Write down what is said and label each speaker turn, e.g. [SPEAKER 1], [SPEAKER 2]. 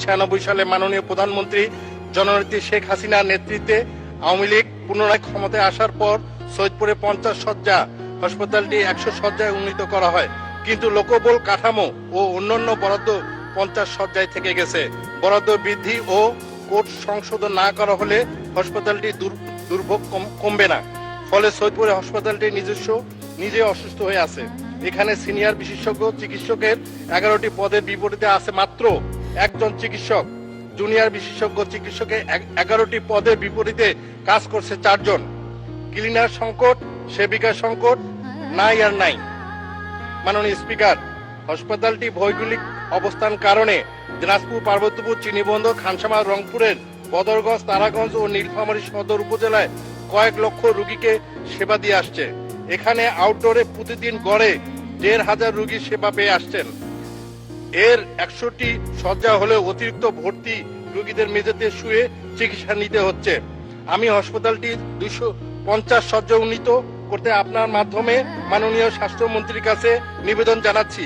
[SPEAKER 1] ছিয়ানব্বই সালে মাননীয় প্রধানমন্ত্রী জননেত্রী শেখ হাসিনার নেতৃত্বে আওয়ামী লীগ পুনরায় ক্ষমতায় আসার পর সৈয়দপুরে পঞ্চাশ শয্যা হাসপাতালটি একশো শয্যায় উন্নীত করা হয়। কিন্তু লোকবল কাঠামো ও অন্যান্য বরাদ্দ পঞ্চাশ শয্যায় থেকে গেছে। বরাদ্দ বৃদ্ধি ও কোর্ট সংশোধন না করা হলে হাসপাতালটি দুর- দুর্ভোগ কম- কমবে না। ফলে সৈয়দপুরে হাসপাতালটি নিজস্ব, নিজে অসুস্থ হয়ে আছে। এখানে সিনিয়র বিশেষজ্ঞ, চিকিৎসকের এগারোটি পদের বিপরীতে আছে মাত্র একজন চিকিৎসক, জুনিয়র বিশেষজ্ঞ চিকিৎসকের এগারোটি পদের বিপরীতে কাজ করছে চারজন। ক্লিনার সংকট সেবিকা সংকট, নাই আর নাই। মাননীয় স্পিকার, হাসপাতালটি ভৌগোলিক অবস্থান কারণে দিনাজপুর পার্বতীপুর চিনিবন্ধ খানসামা রংপুরের বদরগঞ্জ, তারাগঞ্জ ও নীলফামারী সদর উপজেলায় কয়েক লক্ষ রোগীকে সেবা দিয়ে আসছে। এখানে আউটডোরে প্রতিদিন গড়ে দেড় হাজার রোগী সেবা পেয়ে আসছেন। এর একশোটি শয্যা হলে অতিরিক্ত ভর্তি রোগীদের মেঝেতে শুয়ে চিকিৎসা নিতে হচ্ছে। আমি হাসপাতালটি দুশো পঞ্চাশ শয্যা উন্নীত করতে আপনার মাধ্যমে মাননীয় স্বাস্থ্যমন্ত্রীর কাছে নিবেদন জানাচ্ছি।